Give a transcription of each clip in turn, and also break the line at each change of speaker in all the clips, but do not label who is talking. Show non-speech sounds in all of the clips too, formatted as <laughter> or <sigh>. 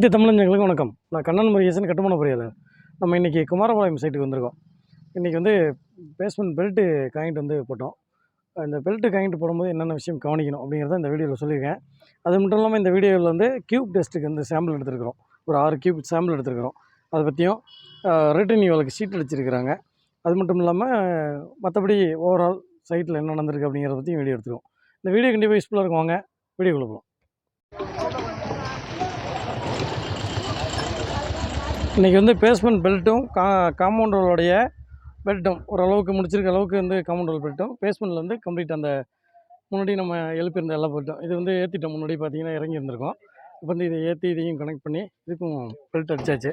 அனைத்து தமிழஞ்சங்களுக்கு வணக்கம். நான் கண்ணன் முருகேசன் கட்டுமான பொறியாளர். நம்ம இன்றைக்கி குமாரபாளையம் சைட்டுக்கு வந்திருக்கோம். இன்றைக்கி வந்து பேஸ்மெண்ட் பெல்ட்டு காயின்ட் வந்து போட்டோம். இந்த பெல்ட்டு காயின்ட்டு போடும்போது என்னென்ன விஷயம் கவனிக்கணும் அப்படிங்கிறத இந்த வீடியோவில் சொல்லியிருக்கேன். அது மட்டும் இல்லாமல் இந்த வீடியோவில் வந்து கியூப் டெஸ்ட்டுக்கு வந்து சாம்பிள் எடுத்துருக்கிறோம். ஒரு ஆறு கியூப் சாம்பிள் எடுத்துருக்கிறோம். அதை பற்றியும் ரிட்டர்னியூவலுக்கு ஷீட் அடிச்சிருக்கிறாங்க. அது மட்டும் இல்லாமல் மற்றபடி ஓவரால் சைட்டில் என்ன நடந்திருக்கு அப்படிங்கிறத பற்றியும் வீடியோ எடுத்துருக்கோம் இந்த வீடியோ கண்டிப்பாக யூஸ்ஃபுல்லாக இருக்கும். வாங்க வீடியோக்குள்ளே போகலாம் இன்றைக்கி வந்து பேஸ்மெண்ட் பெல்ட்டும் கா காம்பவுண்டோடைய பெல்ட்டும் ஓரளவுக்கு முடிச்சிருக்க அளவுக்கு வந்து காம்பவுண்டோல் பெல்ட்டும் பேஸ்மெண்ட்டில் வந்து கம்ப்ளீட் அந்த முன்னாடி நம்ம எழுப்பியிருந்த எல்லா பெல்ட்டும் இது வந்து ஏற்றிட்டோம் முன்னாடி பார்த்திங்கன்னா இறங்கி இருந்திருக்கோம். இப்போ வந்து இதை ஏற்றி இதையும் கனெக்ட் பண்ணி இதுக்கும் பெல்ட் அடிச்சாச்சு.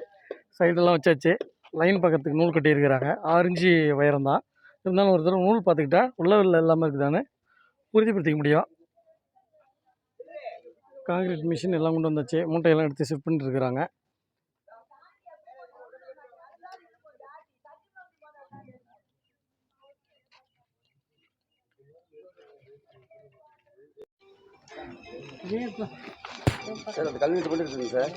சைடெல்லாம் வச்சாச்சு. லைன் பக்கத்துக்கு நூல் கட்டியிருக்கிறாங்க. ஆரஞ்சு உயரம் தான். இருந்தாலும் ஒரு தடவை நூல் பார்த்துக்கிட்டா உள்ள வெளில இல்லாமல் இருக்குதான்னு உறுதிப்படுத்திக்க முடியும். காங்கிரீட் மிஷின் எல்லாம் கொண்டு வந்தாச்சு. மூட்டையெல்லாம் எடுத்து ஷிஃப்ட் பண்ணிட்டு இருக்கிறாங்க.
சார் அந்த கல்வெட்டு மட்டும் இருக்குங்க சார்.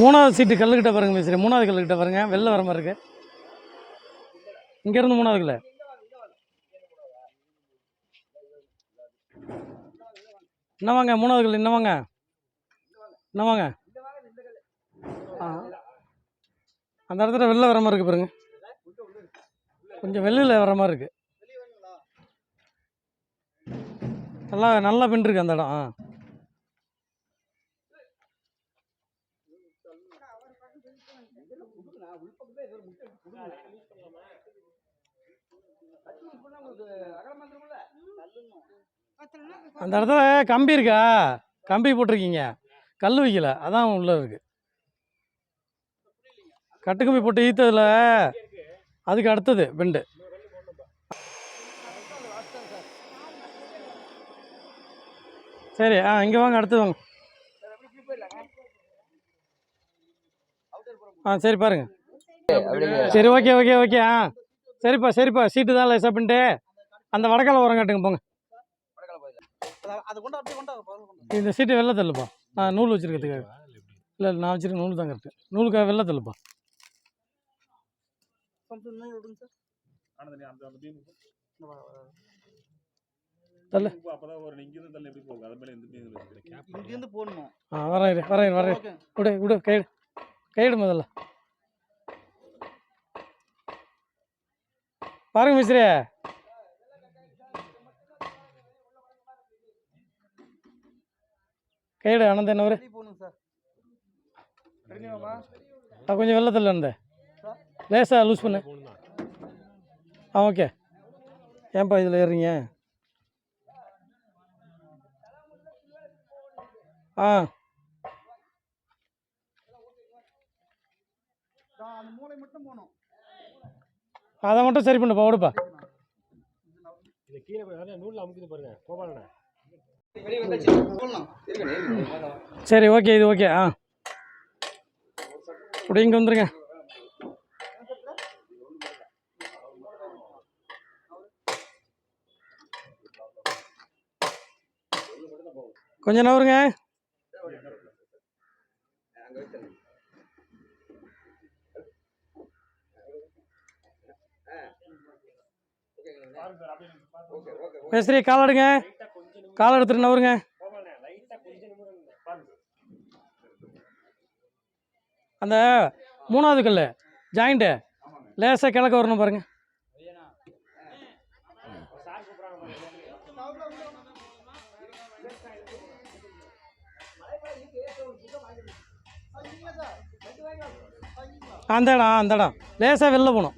மூணாவது சீட்டு கல்லுக்கிட்ட பாருங்க மிஸ்ரி. மூணாவது கல்லுக்கிட்ட பாருங்க. வெளில வர மாதிரி இருக்கு. இங்கேருந்து மூணாவது கல்லு. என்னவாங்க மூணாவது கல் என்ன வாங்க என்ன வாங்க? ஆ. அந்த இடத்துல வெளில வர மாதிரி இருக்கு பாருங்க. கொஞ்சம் வெளியில் வர மாதிரி இருக்கு. நல்லா நல்லா பின்ருக்கு அந்த இடம். ஆ. அந்த இடத்துல கம்பி இருக்கா? கம்பி போட்டிருக்கீங்க? கல் வைக்கல. அதான் உள்ளே இருக்குது கட்டுக்கும்பி போட்டு ஈத்ததில் அதுக்கு அடுத்தது பெண்டு. சரி ஆ இங்கே வாங்க அடுத்து வாங்க. ஆ சரி பாருங்க. சரி ஓகே ஓகே ஓகே ஆ. சரிப்பா சரிப்பா சீட்டு தான் லேசாக பண்ணிட்டு அந்த வடக்கால உரம் கட்டுங்க போங்க.
அது
இந்த சீட்டு வெளில தள்ளுப்பா. நான் நூல் வச்சிருக்கிறதுக்காக. இல்லை நான் வச்சிருக்க நூல் தான் கரெக்டு நூலுக்காக வெளில தள்ளுப்பா. தள்ளு. ஆ வரேன் வரேன் வரேன் விடு விடு கைடு கைடு முதல்ல. பாருங்க மிஸ்ரே. கைடு அனந்த என்ன
தெரியுமாம்மா
கொஞ்சம் தள்ளு அந்த லேசாக லூஸ் பண்ணு. ஆ ஓகே. ஏன்பா இதில் ஏறுறீங்க? ஆ. அதை மட்டும் சரி பண்ணுப்பா ஓடுப்பா.
இது கீழே போய் நூல்ல அமுக்குது பாருங்க. கோபாலண்ணா.
சரி ஓகே இது ஓகே ஆ. இப்படி இங்கே வந்துருங்க. கொஞ்சம் நவருங்க பேசுறீ காலாடுங்க கால் எடுத்துட்டு நவருங்க. அந்த மூணாவது கல் ஜாயிண்ட்டு. லேசாக கிழக்க வரணும் பாருங்க. அந்த இடம் அந்த இடம் லேசாக வெளில போகணும்.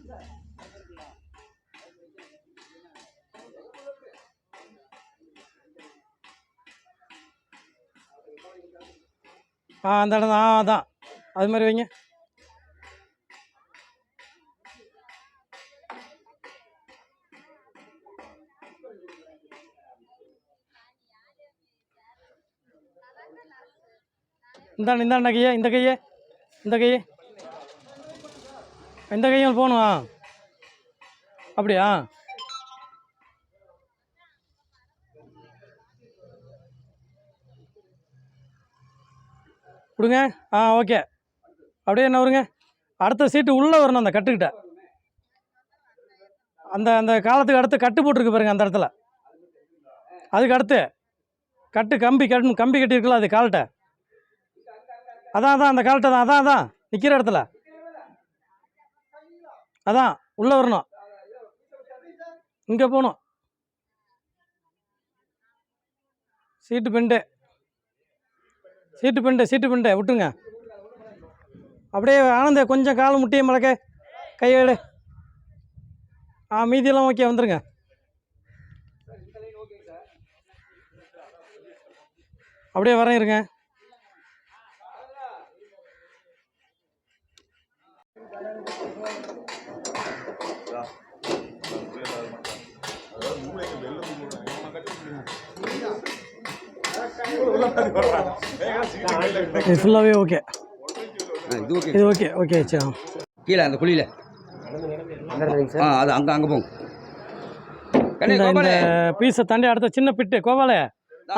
அந்த இடம் தான் ஆ அதான். அது மாதிரி வைங்க. இந்தாண்ட இந்தாண்ட கையே இந்த கையே இந்த கை இந்த கையும் போகணும்? அப்படியா? கொடுங்க. ஆ ஓகே. அப்படியே என்ன வருங்க? அடுத்த சீட்டு உள்ளே வரணும் அந்த கட்டுக்கிட்ட. அந்த அந்த காலத்துக்கு அடுத்து கட்டு போட்டிருக்கு பாருங்க அந்த இடத்துல. அதுக்கு அடுத்து. கட்டு கம்பி கட்டு கம்பி கட்டியிருக்குல்ல அது கால்கிட்ட அதான் அதான் அந்த கால்கிட்ட தான். அதான் அதான். நிற்கிற இடத்துல. அதான் உள்ளே வரணும். இங்கே போகணும். சீட்டு பெண்டு. சீட்டு பிண்டை சீட்டு பிண்டை விட்டுங்க அப்படியே ஆனந்த கொஞ்சம் கால் முட்டியை மலக்க கையெடு ஆ மீதியெல்லாம் ஓகே வந்துருங்க. அப்படியே வரேன் இருங்க. இது ஃபுல்லாகவே ஓகே
இது ஓகே
இது ஓகே ஓகே சரி.
கீழே அந்த குழியில். ஆ அது அங்கே அங்கே போங்க
இந்த பீஸை தாண்டி அடுத்த சின்ன பிட்டு கோபாலே.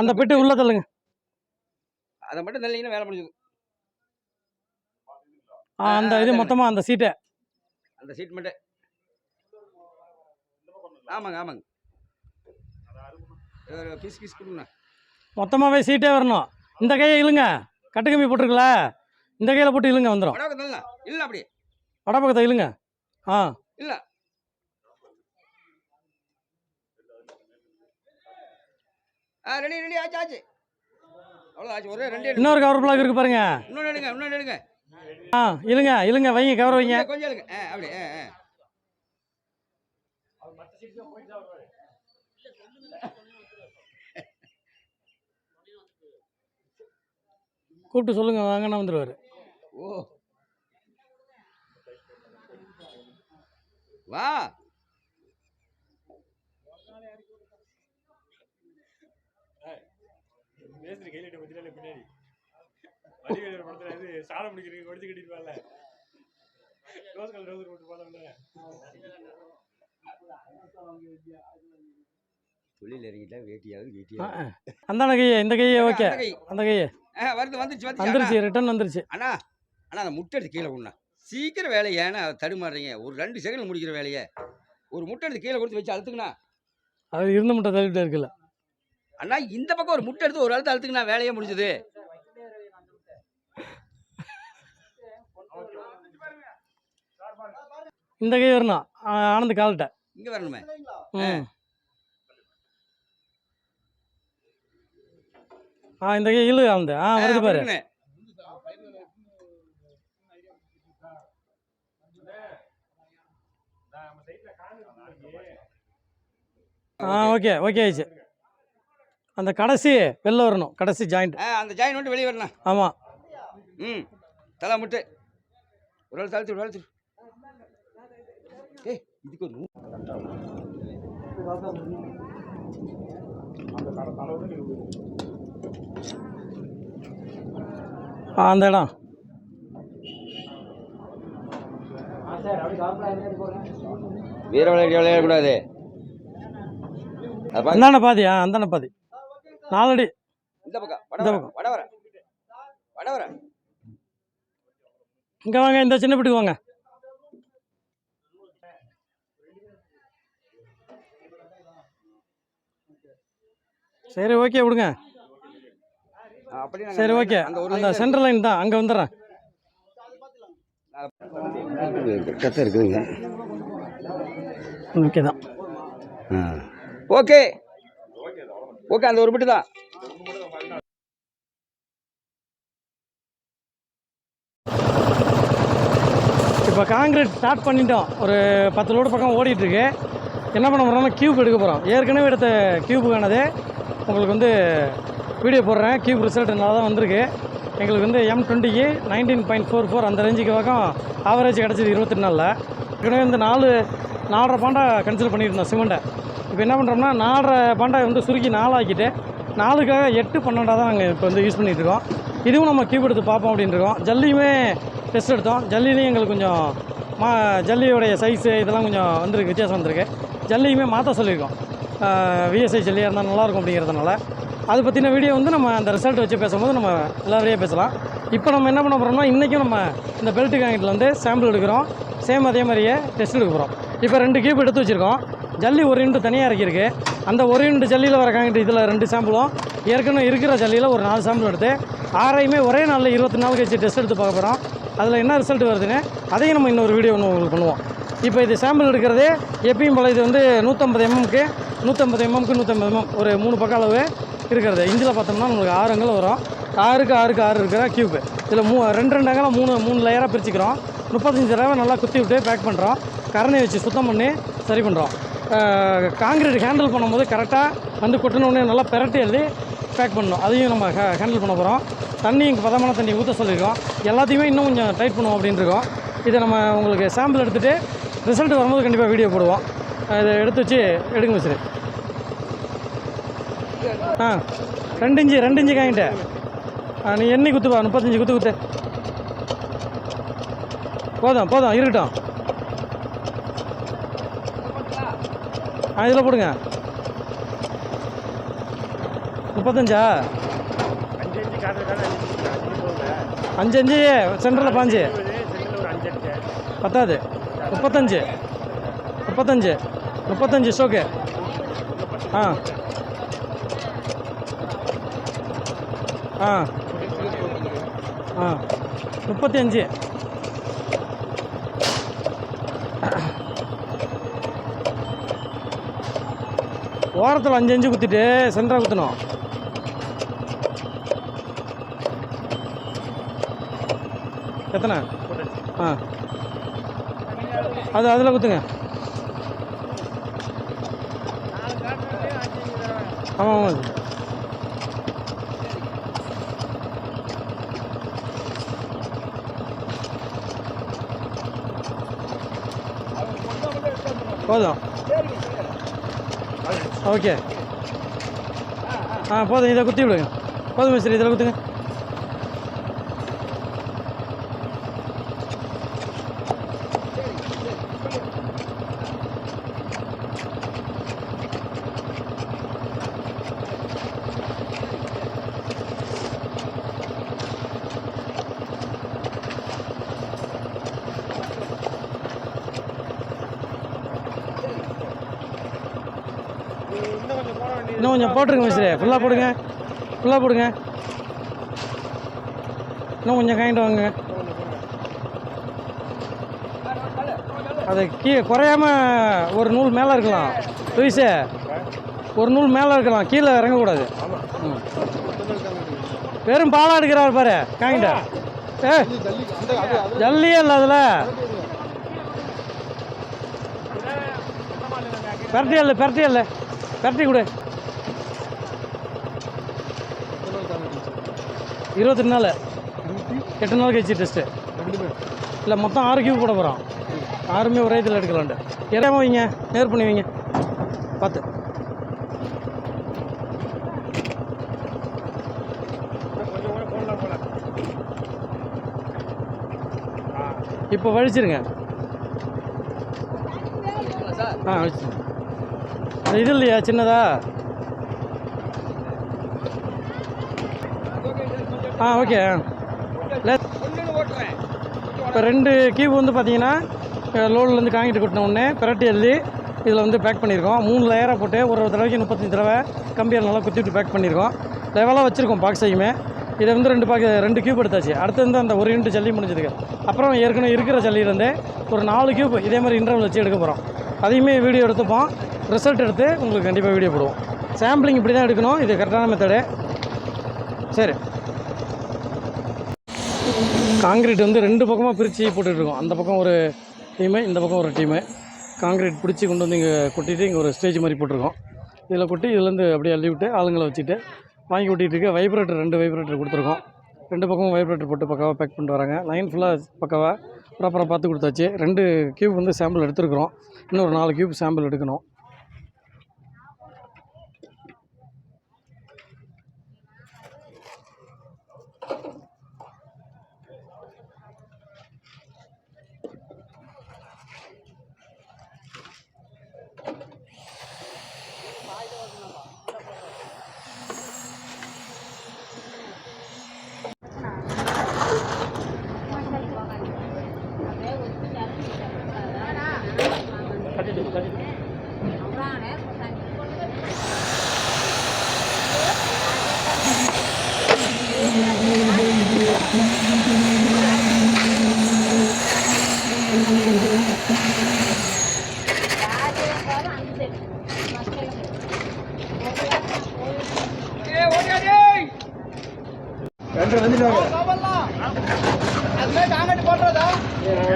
அந்த பிட்டு உள்ள தள்ளுங்க.
அதை மட்டும் தள்ளிங்கன்னா வேலை முடிஞ்சது.
ஆ அந்த இது மொத்தமாக அந்த சீட்டை.
அந்த சீட் மட்டும். ஆமாங்க ஆமாங்க. பீஸ் பீஸ் கொடுங்க.
மொத்தமாகவே சீட்டே வரணும். இந்த கையை இழுங்க. கட்டு கம்பி போட்டிருக்கல இந்த கையில் போட்டு இழுங்க வந்துடும்
இல்லை. அப்படி.
வடப்பக்கத்தை இழுங்க. ஆ.
இல்லை. ஆ ரெடி ரெடி ஆச்சு ஆச்சு. அவ்வளோ ஆச்சு. ஒரே ரெண்டு
இன்னொரு கவர் பிளாக் இருக்கு பாருங்க.
இன்னொன்று எடுங்க இன்னொன்று எடுங்க
ஆ இழுங்க இழுங்க வைங்க கவர் வைங்க.
கொஞ்சம் எடுங்க ஆ அப்படி
கூப்பிட்டு சொல்லுங்க வாங்கன்னா வந்துடுவார்
ஓ வா
மேஸ்திரி கையில் பத்தில பின்னாடி வடிவேலு படத்துல இது சாணம் பிடிக்கிறதுக்கு ஒடிச்சு கட்டிருப்பான்ல ரோஸ் கலர் ரோஸ் போட்டு போனோம்ல
தொழில் இறங்கிட்டா வேட்டியாவது வீட்டியாவது.
ஆ. அந்தாண்ட கையை இந்த கையை ஓகே.
அந்த.
அந்த கையை.
வருது வந்துச்சு.
வந்துருச்சு ரிட்டர்ன் வந்துருச்சு.
அண்ணா அண்ணா அந்த முட்டை எடுத்து கீழே கொண்டா சீக்கிரம் வேலையை ஏன்னா தடுமாறுறீங்க. ஒரு ரெண்டு செகண்ட் முடிக்கிற வேலையை. ஒரு முட்டை எடுத்து கீழே கொடுத்து வச்சு அழுத்துக்கண்ணா
அது இருந்த முட்டை தள்ளிட்டு இருக்குல்ல
அண்ணா இந்த பக்கம் ஒரு முட்டை எடுத்து ஒரு அழுத்து அழுத்துக்கண்ணா வேலையே முடிஞ்சது.
இந்த கை வரணும். ஆனந்த் கால்கிட்ட.
இங்க வரணுமே.
ஆ இந்த கை இழு ஆனந்த் ஆ வருது பாரு. ஆ ஓகே ஓகே ஆயிடுச்சு. அந்த கடைசி வெளில வரணும் கடைசி ஜாயிண்ட்
ஆ, அந்த ஜாயின் மட்டும் வெளியே வரணும்.
ஆமாம்
ம் தலை முட்டை. ஒரு ஆள் தழுத்து ஒரு ஆள். ஏய் இதுக்கு ஒரு
ஆ அந்த இடம்.
வீர விளையாடி விளையாடக்கூடாது
அந்தாண்ட பாதி ஆ அந்தாண்ட பாதி. நாலடி.
இந்த பக்கம்
இந்த பக்கம்.
வட வர. வட வர.
இங்கே வாங்க இந்த சின்ன பிட்டுக்கு வாங்க. சரி ஓகே விடுங்க. சரி ஓகே.
அந்த
சென்ட்ரல் லைன் தான். அங்கே வந்துடுறேன்.
கத்த இருக்குதுங்க.
ஓகே தான்.
ஓகே. ஓகே அந்த ஒரு பிட்டு தான்.
இப்போ காங்கிரீட் ஸ்டார்ட் பண்ணிட்டோம். ஒரு பத்து லோடு பக்கம் ஓடிட்டுருக்கு. என்ன பண்ண போகிறோம்னா கியூப் எடுக்க போகிறோம் ஏற்கனவே எடுத்த கியூபுக்கானது உங்களுக்கு வந்து வீடியோ போடுறேன். கியூப் ரிசல்ட் நல்லா தான் வந்திருக்கு. எங்களுக்கு வந்து எம் டுவெண்ட்டிக்கு நைன்டீன் பாயிண்ட் ஃபோர் ஃபோர் அந்த ரேஞ்சுக்கு பக்கம் ஆவரேஜ் கிடச்சிது இருபத்தெட்டு நாளில் ஏற்கனவே வந்து நாலு நாலரை பாண்டா கன்சிடர் பண்ணியிருந்தோம் சிமெண்ட்டை இப்போ என்ன பண்ணுறோம்னா நாலரை பாண்டா வந்து சுருக்கி நாலாக்கிட்டு நாலுக்காக எட்டு பன்னெண்டாக தான் நாங்கள் இப்போ வந்து யூஸ் பண்ணிகிட்டு இருக்கோம். இதுவும் நம்ம கியூப் எடுத்து பார்ப்போம் அப்படின்ட்டுருக்கோம் இருக்கோம். ஜல்லியுமே டெஸ்ட் எடுத்தோம். ஜல்லிலையும் எங்களுக்கு கொஞ்சம் மா ஜல்லியோடைய சைஸு இதெல்லாம் கொஞ்சம் வந்திருக்கு வித்தியாசம் வந்திருக்கு. ஜல்லியுமே மாற்ற சொல்லியிருக்கோம். விஎஸ்ஐ ஜல்லியாக இருந்தால் நல்லாயிருக்கும் அப்படிங்கிறதுனால. அது பற்றின வீடியோ வந்து நம்ம அந்த ரிசல்ட் வச்சு பேசும்போது நம்ம எல்லாரையும் பேசலாம். இப்போ நம்ம என்ன பண்ண போகிறோம்னா இன்றைக்கும் நம்ம இந்த பெல்ட் காங்கிட்டில் வந்து சாம்பிள் எடுக்கிறோம். சேம் அதே மாதிரியே டெஸ்ட் எடுக்க போகிறோம் இப்போ ரெண்டு கியூப் எடுத்து வச்சுருக்கோம். ஜல்லி ஒரு இன்ட்டு தனியாக இறக்கியிருக்கு. அந்த ஒரு யூனிட் ஜல்லியில் வர காங்கிட்டு இதில் ரெண்டு சாம்பிளும் ஏற்கனவே இருக்கிற ஜல்லியில் ஒரு நாலு சாம்பிள் எடுத்து ஆறையுமே ஒரே நாளில் இருபத்தி நாள் கழிச்சு டெஸ்ட் எடுத்து பார்க்க போகிறோம் அதில் என்ன ரிசல்ட் வருதுன்னு அதையும் நம்ம இன்னொரு வீடியோ ஒன்று உங்களுக்கு பண்ணுவோம். இப்போ இது சாம்பிள் எடுக்கிறதே எப்பயும் போல் இது வந்து நூற்றம்பது எம்எம்க்கு நூற்றம்பது எம்எம்க்கு நூற்றம்பது எம்எம் ஒரு மூணு பக்க அளவு. இருக்கிறது இஞ்சில் பார்த்தோம்னா நம்மளுக்கு ஆறு வரும். ஆறுக்கு ஆறுக்கு ஆறு இருக்கிற கியூப் இதில் மூ ரெண்டு ரெண்டு அங்கலம் மூணு மூணு லேயராக பிரிச்சுக்கிறோம். முப்பத்தஞ்சு தடவை நல்லா குத்தி விட்டு பேக் பண்ணுறோம் கரணை வச்சு சுத்தம் பண்ணி சரி பண்ணுறோம் காங்கிரீட் ஹேண்டில் பண்ணும்போது கரெக்டாக வந்து கொட்டினோடனே நல்லா பெரட்டி எழுதி பேக் பண்ணணும். அதையும் நம்ம ஹேண்டில் பண்ண போகிறோம் தண்ணி இங்கே பதமான தண்ணி ஊற்ற சொல்லியிருக்கோம். எல்லாத்தையுமே இன்னும் கொஞ்சம் டைட் பண்ணுவோம் அப்படின்னு இருக்கோம். இதை நம்ம உங்களுக்கு சாம்பிள் எடுத்துகிட்டு ரிசல்ட் வரும்போது கண்டிப்பாக வீடியோ போடுவோம். இதை எடுத்து வச்சு எடுங்க மிஸ்ரு. ஆ ரெண்டு இஞ்சி ரெண்டு இஞ்சி காங்கிட்டு ஆ நீ எண்ணெய் குத்துப்பா முப்பத்தஞ்சு குத்து குத்து. போதும் போதும் இருக்கட்டும். ஆ இதில் போடுங்க. முப்பத்தஞ்சா?
அஞ்சு அஞ்சு
சென்டரில் பாஞ்சு. பத்தாது. முப்பத்தஞ்சு. முப்பத்தஞ்சு. முப்பத்தஞ்சு ஷோக்கு. ஆ. ஆ. ஆ. முப்பத்தி அஞ்சு ஓரத்தில் அஞ்சு அஞ்சு குத்திட்டு சென்டராக குத்தணும். எத்தனை? ஆ. அது அதில் குத்துங்க. ஆமாம் ஆமாம் போதும். ஓகே ஆ போதும். இதை குத்தி விடுங்க. போதும் மிஸ்திரி இதில் குத்துங்க
இன்னும் கொஞ்சம் போட வேண்டியது
இன்னும் கொஞ்சம் போட்டுருங்க மிஸ்ரே ஃபுல்லாக போடுங்க. ஃபுல்லாக போடுங்க. இன்னும் கொஞ்சம் காயிண்ட் வாங்க அது கீ குறையாம ஒரு நூல் மேலே இருக்கலாம். லூயிஸே ஒரு நூல் மேலே இருக்கலாம். கீழே இறங்கக்கூடாது. வெறும் பாலா எடுக்கிறார் பாரு காங்கிட்ட ஏ ஜல்லியே இல்லை அதில். பெரட்டி இல்லை பெரட்டி இல்லை. பெரட்டி கொடு. இருபத்தெட்டு நாள் எட்டு நாள் கழிச்சு டெஸ்ட்டு இல்லை மொத்தம் ஆறு கியூப் போட போகிறோம் ஆறுமே ஒரே இதில் எடுக்கலான்ட்டு இடம் வைங்க நேர் பண்ணி வைங்க. பார்த்து. இப்போ வழிச்சிருங்க ஆ வழிச்சு இது இல்லையா சின்னதா? ஆ ஓகே இப்போ ரெண்டு கியூப் வந்து பார்த்தீங்கன்னா லோட்லேருந்து காங்கிட்டு கொட்டின உடனே பிரட்டி எழுதி இதில் வந்து பேக் பண்ணியிருக்கோம். மூணு லேயராக போட்டு ஒரு ஒரு தடவைக்கு முப்பத்தஞ்சு தடவை கம்பியால் நல்லா குத்தி விட்டு பேக் பண்ணியிருக்கோம். லெவலாக வச்சுருக்கோம் பாக்ஸையுமே இதை வந்து ரெண்டு பாக்கு ரெண்டு கியூப் எடுத்தாச்சு. அடுத்து வந்து அந்த ஒரு யூனிட் ஜல்லி முடிஞ்சதுக்கு. அப்புறம் ஏற்கனவே இருக்கிற ஜல்லியிலேருந்து ஒரு நாலு கியூப் இதே மாதிரி இன்டர்வல் வச்சு எடுக்க போகிறோம் அதையுமே வீடியோ எடுத்துப்போம். ரிசல்ட் எடுத்து உங்களுக்கு கண்டிப்பாக வீடியோ போடுவோம். சாம்பிளிங் இப்படி தான் எடுக்கணும். இது கரெக்டான மெத்தடு சரி. காங்கிரீட் வந்து ரெண்டு பக்கமாக பிரித்து போட்டுட்ருக்கோம். அந்த பக்கம் ஒரு டீமு இந்த பக்கம் ஒரு டீமு காங்கிரீட் பிடிச்சி கொண்டு வந்து இங்கே கொட்டிட்டு இங்கே ஒரு ஸ்டேஜ் மாதிரி போட்டிருக்கோம். இதில் கொட்டி இதுலேருந்து அப்படியே அள்ளி விட்டு ஆளுங்களை வச்சுட்டு வாங்கி கொட்டிகிட்டு இருக்க வைப்ரேட்டர் ரெண்டு வைப்ரேட்டர் கொடுத்துருக்கோம். ரெண்டு பக்கமும் வைப்ரேட்டர் போட்டு பக்காவாக பேக் பண்ணிட்டு வராங்க. லைன் ஃபுல்லாக பக்காவாக ப்ராப்பராக பார்த்து கொடுத்தாச்சு. ரெண்டு கியூப் வந்து சாம்பிள் எடுத்துருக்குறோம். ஒரு நாலு கியூப் சாம்பிள் எடுக்கணும்
போடுறதா
கற்றுக்கிட்டா
நம்ம அது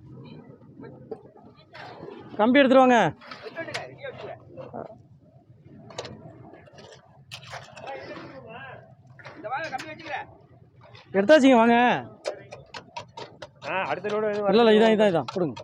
கம்பி எடுத்துட்டு வாங்க. எடுத்தாச்சுங்க வாங்க இல்லை இல்லை இதான் இதான் இதான். கொடுங்க.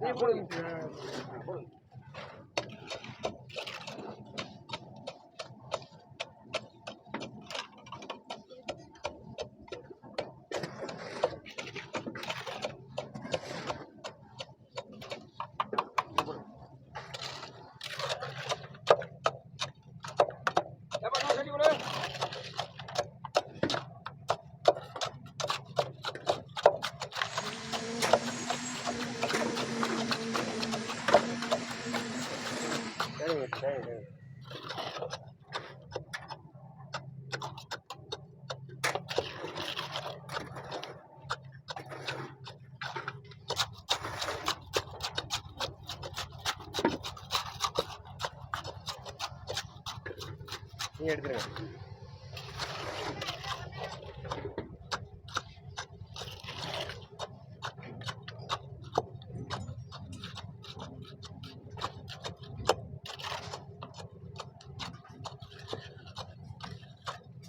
நீங்கள் எடுத்துருங்க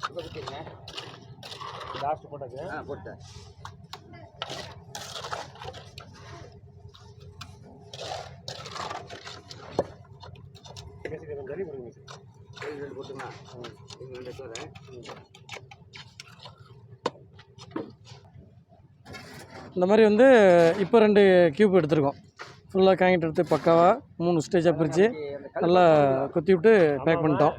இப்ப.
லாஸ்ட் போட்டாச்சு
ஆ, போட்டேன். ரெண்டு போட்டுங்களா? ரெண்டு.
இந்த மாதிரி வந்து இப்போ ரெண்டு கியூப் எடுத்திருக்கோம் ஃபுல்லாக காங்கிட்டு எடுத்து பக்காவாக மூணு ஸ்டேஜாக பிரித்து நல்லா குத்தி விட்டு பேக் பண்ணிட்டோம்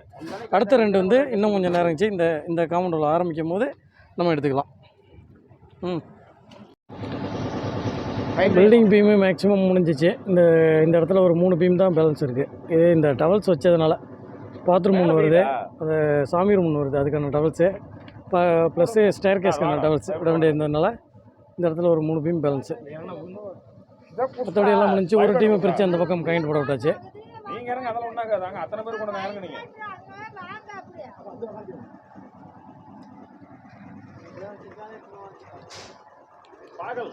அடுத்த ரெண்டு வந்து இன்னும் கொஞ்சம் நேரம் கழிச்சு இந்த இந்த காம்பவுண்டில் ஆரம்பிக்கும் போது நம்ம எடுத்துக்கலாம். ம். பில்டிங் பீமு மேக்ஸிமம் முடிஞ்சிச்சு. இந்த இந்த இடத்துல ஒரு மூணு பீம் தான் பேலன்ஸ் இருக்குது இது இந்த டவல்ஸ் வச்சதுனால பாத்ரூம் ஒன்று வருது. அது சாமி ரூம் ஒன்று வருது. அதுக்கான டவல்ஸு இப்போ ப்ளஸ்ஸு ஸ்டேர் கேஸ்க்கான டவல்ஸ் விட வேண்டியிருந்ததுனால இந்த இடத்துல ஒரு மூணு பீம் பேலன்ஸு மற்றபடி எல்லாம் முடிஞ்சு ஒரு டீமை பிரித்து அந்த பக்கம் கைண்ட் போட விட்டாச்சு.
நீங்கள் இறங்க அதெல்லாம் ஒன்றாகாதாங்க அத்தனை பேர் கொண்டு வந்து இறங்க பாகல்.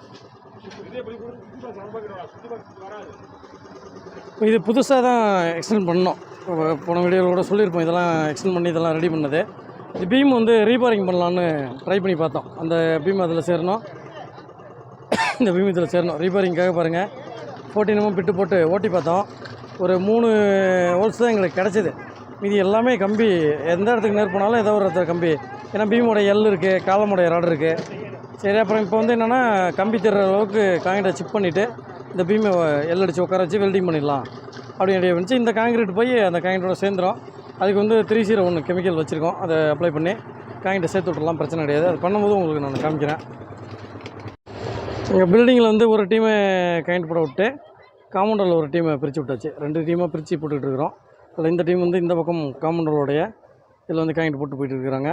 இதே
புதுசாக தான் எக்ஸ்டெண்ட் பண்ணோம் போன வீடியோவில் கூட சொல்லியிருப்போம். இதெல்லாம் எக்ஸ்டெண்ட் பண்ணி இதெல்லாம் ரெடி பண்ணது. இது பீம் வந்து ரீபாரிங் பண்ணலான்னு ட்ரை பண்ணி பார்த்தோம். அந்த பீம் அதில் சேரணும். <coughs> இந்த பீம் இதில் சேரணும். ரீபாரிங்காக பாருங்கள் ஃபோர்டீன் பிட்டு போட்டு ஓட்டி பார்த்தோம். ஒரு மூணு ஹோல்ஸ் தான் எங்களுக்கு கிடச்சிது. மீதி எல்லாமே கம்பி எந்த இடத்துக்கு நேர் போனாலும் ஏதோ ஒரு இடத்துல கம்பி. ஏன்னா பீமுடைய எல் இருக்குது காலமுடைய ராடு இருக்குது சரி அப்புறம் இப்போ வந்து என்னென்னா கம்பி தர்ற அளவுக்கு காங்கிரீட்டை சிப் பண்ணிவிட்டு இந்த பீமை எல் அடித்து உட்கார வச்சு வெல்டிங் பண்ணிடலாம். அப்படின்னு வந்துச்சு. இந்த காங்கிரீட் போய் அந்த காங்கிரீட்டோட சேர்ந்துரும். அதுக்கு வந்து த்ரீ ஜீரோ ஒன்று கெமிக்கல் வச்சுருக்கோம். அதை அப்ளை பண்ணி காங்கிட்ட சேர்த்து விட்டுலாம் பிரச்சனை கிடையாது. அது பண்ணும்போது உங்களுக்கு நான் காமிக்கிறேன். எங்கள் பில்டிங்கில் வந்து ஒரு டீமை காயிண்ட் போட விட்டு காமண்டல் ஒரு டீமை பிரித்து விட்டாச்சு. ரெண்டு டீமாக பிரித்து போட்டுக்கிட்டு இருக்கிறோம். அதில் இந்த டீம் வந்து இந்த பக்கம் காமண்டலோடைய இதில் வந்து காயின்ட் போட்டு போயிட்டு இருக்கிறாங்க.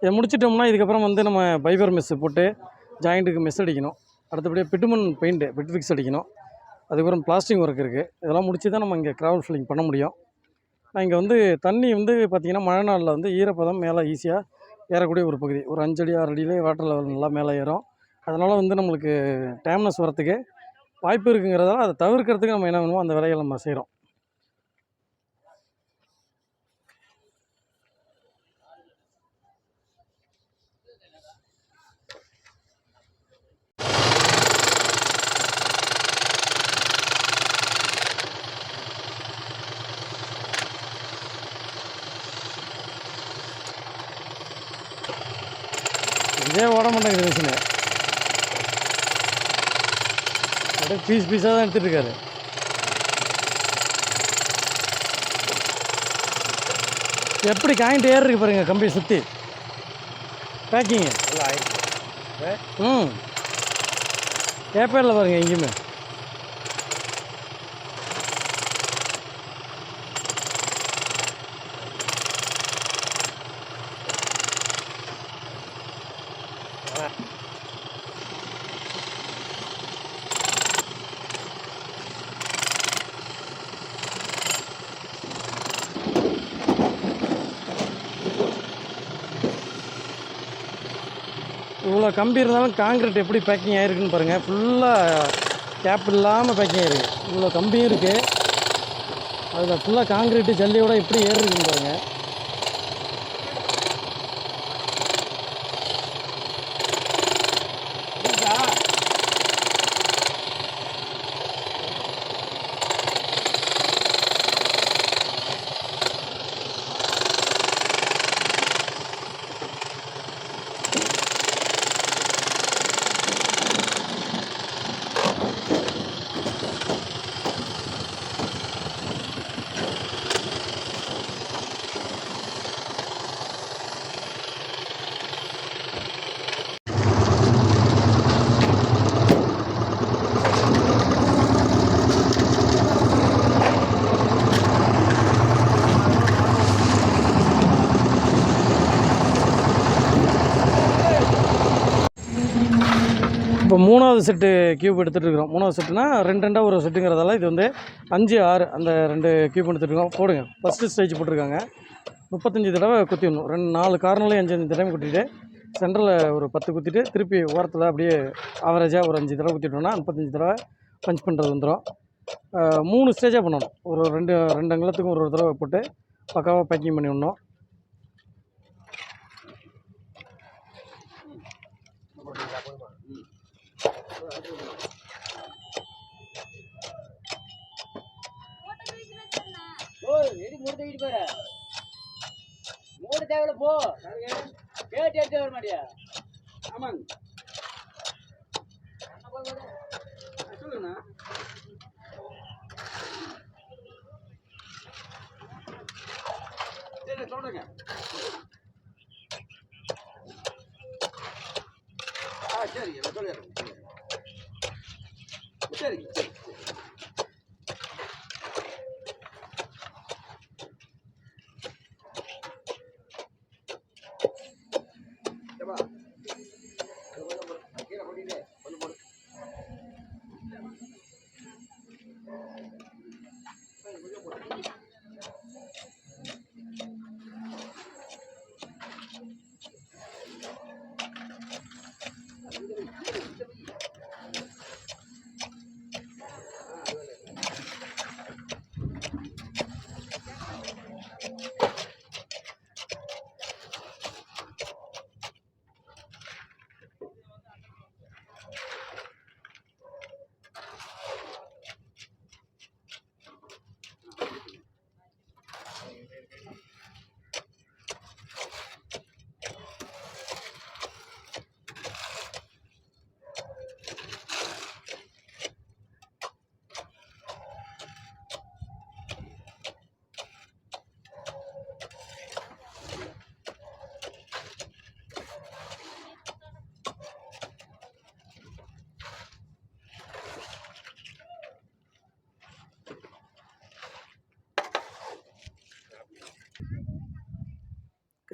இதை முடிச்சிட்டோம்னா இதுக்கப்புறம் வந்து நம்ம பைபர் மெஸ் போட்டு ஜாயிண்ட்டுக்கு மெஸ் அடிக்கணும். அடுத்தபடியாக பிட்டுமன் பெயிண்ட்டு பிட் ஃபிக்ஸ் அடிக்கணும். அதுக்கப்புறம் பிளாஸ்டிக் ஒர்க் இருக்குது இதெல்லாம் முடிச்சு தான் நம்ம இங்கே கிராவல் ஃபில்லிங் பண்ண முடியும். நான் இங்கே வந்து தண்ணி வந்து பார்த்திங்கன்னா மழை நாளில் வந்து ஈரப்பதம் மேலே ஈஸியாக ஏறக்கூடிய ஒரு பகுதி. ஒரு அஞ்சடி ஆறு அடியிலே வாட்டர் லெவல் நல்லா மேலே ஏறும். அதனால் வந்து நம்மளுக்கு டேம்னஸ் வரத்துக்கு வாய்ப்பு இருக்குங்கிறதால அதை தவிர்க்கிறதுக்கு நம்ம என்ன பண்ணுவோம்? அந்த வேலையை நம்ம செய்கிறோம் இதே ஓட மாட்டேங்குது மிஷினு அப்படியே பீஸ் பீஸாக தான் எடுத்துகிட்டு இருக்காரு. எப்படி காயின்ட்டு ஏறு இருக்கு பாருங்க கம்பியை சுற்றி பேக்கிங்கு ம். ஏப்பேரில் பாருங்க எங்கேயுமே இவ்வளோ கம்பி இருந்தாலும் காங்கிரீட் எப்படி பேக்கிங் ஆகிருக்குன்னு பாருங்கள் ஃபுல்லாக கேப் இல்லாமல் பேக்கிங் ஆகிருக்கு இவ்வளோ கம்பியும் இருக்குது அதில் ஃபுல்லாக காங்கிரீட்டு ஜல்லியோட எப்படி ஏறிருக்குன்னு பாருங்கள் இப்போ மூணாவது செட்டு கியூப் எடுத்துகிட்டு இருக்கிறோம் மூணாவது செட்டுனா ரெண்டு ரெண்டாக ஒரு செட்டுங்கிறதால இது வந்து அஞ்சு ஆறு அந்த ரெண்டு கியூப் எடுத்துகிட்டு இருக்கோம் போடுங்க. ஃபஸ்ட்டு ஸ்டேஜ் போட்டிருக்காங்க. முப்பத்தஞ்சு தடவை குத்திடணும். ரெண்டு நாலு கார்னர்லேயும் அஞ்சு அஞ்சு தடவை குத்திட்டு சென்டரில் ஒரு பத்து குத்திட்டு திருப்பி ஓரத்தில் அப்படியே ஆவரேஜாக ஒரு அஞ்சு தடவை குத்திட்டோம்னா முப்பத்தஞ்சு தடவை பஞ்ச் பண்ணுறது வந்துடும் மூணு ஸ்டேஜாக பண்ணணும். ஒரு ரெண்டு ரெண்டு அங்கலத்துக்கும் ஒரு ஒரு தடவை போட்டு பக்காவாக பேக்கிங் பண்ணி விடணும்.
மூடு தூக்கிட்டு போற மூடு தேவையில்ல போ. கேட்டு எடுத்து வர மாட்டியா?
ஆமாங்க. சொல்லுங்கண்ணா சரி சொல்லுங்க. ஆ சரிங்க சொல்லிடுறேன். சரிங்க சரி.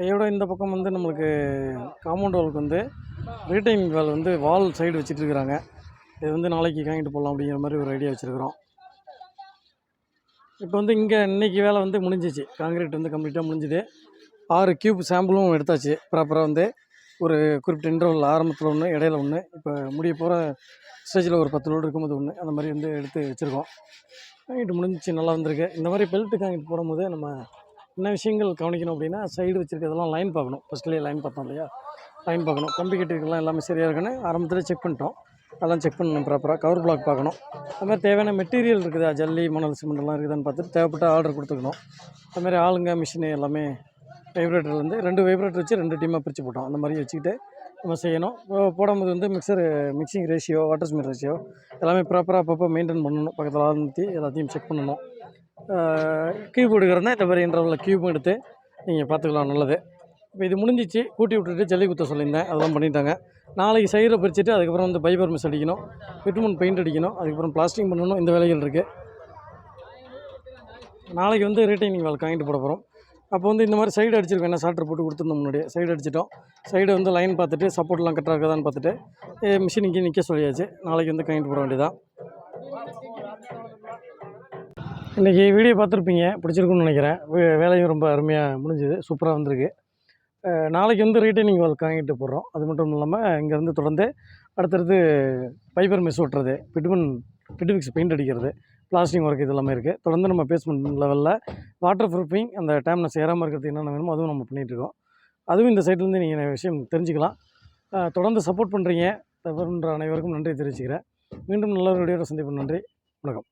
கையோட இந்த பக்கம் வந்து நம்மளுக்கு காம்பவுண்ட் வாலுக்கு வந்து ரீட்டைனிங் வால் வந்து வால் சைடு வச்சுட்டு இருக்கிறாங்க இது வந்து நாளைக்கு காங்கிட்டு போகலாம் அப்படிங்கிற மாதிரி ஒரு ஐடியா வச்சுருக்குறோம். இப்போ வந்து இங்கே இன்னைக்கு வேலை வந்து முடிஞ்சிச்சு. காங்கிரீட் வந்து கம்ப்ளீட்டாக முடிஞ்சுது. ஆறு கியூப் சாம்பிளும் எடுத்தாச்சு. ப்ராப்பராக வந்து ஒரு குறிப்பிட்ட இன்டர்வல் ஆரம்பத்தில் ஒன்று இடையில ஒன்று இப்போ முடிய போகிற ஸ்டேஜில் ஒரு பத்து லோடு இருக்கும்போது ஒன்று அந்த மாதிரி வந்து எடுத்து வச்சுருக்கோம். காங்கிட்டு முடிஞ்சிச்சு நல்லா வந்திருக்கு. இந்த மாதிரி பெல்ட்டு காங்கிட்டு போடும்போது நம்ம என்ன விஷயங்கள் கவனிக்கணும் அப்படின்னா சைடு வச்சுருக்கிறதெல்லாம் லைன் பார்க்கணும். ஃபஸ்ட்லேயே லைன் பார்த்தோம் இல்லையா? லைன் பார்க்கணும். கம்பி கட்டிருக்கலாம் எல்லாமே சரியாக இருக்குன்னு ஆரம்பத்தில் செக் பண்ணிட்டோம். அதெல்லாம் செக் பண்ணணும் ப்ராப்பராக கவர் பிளாக் பார்க்கணும். அதுமாதிரி தேவையான மெட்டீரியல் இருக்குதா? ஜல்லி மணல் சிமெண்ட் எல்லாம் இருக்குதான்னு பார்த்துட்டு தேவைப்பட்ட ஆர்டர் கொடுத்துக்கணும். அதுமாதிரி ஆளுங்க மிஷினு எல்லாமே வைப்ரேட்டர்லேருந்து ரெண்டு வைப்ரேட்டர் வச்சு ரெண்டு டீமாக பிரித்து போட்டோம். அந்த மாதிரி வச்சுக்கிட்டு நம்ம செய்யணும். போடும்போது வந்து mixer mixing ratio water smell ratio எல்லாமே ப்ராப்பராக அப்பப்போ மெயின்டைன் பண்ணணும். பக்கத்தில் ஆள் நிறுத்தி எல்லாத்தையும் செக் பண்ணணும். கியூப் எடுக்கிறதா இந்த மாதிரி இன்டர்வலில் கியூப் எடுத்து நீங்கள் பார்த்துக்கலாம் நல்லது. இப்போ இது முடிஞ்சிச்சு. கூட்டி விட்டுட்டு ஜல்லி குத்த சொல்லியிருந்தேன். அதெல்லாம் பண்ணிட்டாங்க. நாளைக்கு சைடில் பிரிச்சுட்டு அதுக்கப்புறம் வந்து பைபர் மிஸ் அடிக்கணும். விட்டுமன் பெயிண்ட் அடிக்கணும். அதுக்கப்புறம் பிளாஸ்டிங் பண்ணணும். இந்த வேலைகள் இருக்குது நாளைக்கு வந்து ரீட்டைனிங் வேலை காங்கிட்டு போட போகிறோம் அப்போ வந்து இந்த மாதிரி சைடு அடிச்சிருக்கோம் என்ன சாட்டர் போட்டு கொடுத்துருந்தோம் முன்னாடியே. சைடு அடிச்சிட்டோம். சைடு வந்து லைன் பார்த்துட்டு சப்போர்ட்லாம் கரெக்டாக இருக்குதான்னு பார்த்துட்டு மிஷின் இங்கே நிற்க சொல்லியாச்சு. நாளைக்கு வந்து காங்கிட்டு போட வேண்டியதான் இன்றைக்கி வீடியோ பார்த்துருப்பீங்க பிடிச்சிருக்குன்னு நினைக்கிறேன். வேலையும் ரொம்ப அருமையாக முடிஞ்சுது சூப்பராக வந்திருக்கு. நாளைக்கு வந்து ரீட்டைனிங் ஒர்க் காங்கிட்டு போடுறோம். அது மட்டும் இல்லாமல் இங்கேருந்து தொடர்ந்து அடுத்தடுத்து ஃபைபர் மிஸ் ஓட்டுறது பிட்மன் பிட்மிக்ஸ் பெயிண்ட் அடிக்கிறது பிளாஸ்டிக் ஒர்க் இது எல்லாமே இருக்குது தொடர்ந்து நம்ம பேஸ்மெண்ட் லெவலில் வாட்டர் ப்ரூஃபிங் அந்த டேம்னஸ் ஏறாமல் இருக்கிறதுக்கு என்னென்ன வேணுமோ அதுவும் நம்ம பண்ணிகிட்ருக்கோம் அதுவும் இந்த சைட்லேருந்து நீங்கள் விஷயம் தெரிஞ்சுக்கலாம். தொடர்ந்து சப்போர்ட் பண்ணுறீங்க தவறுன்ற அனைவருக்கும் நன்றி தெரிவிச்சுக்கிறேன். மீண்டும் நல்ல ஒரு வீடியோவில் நன்றி. வணக்கம்.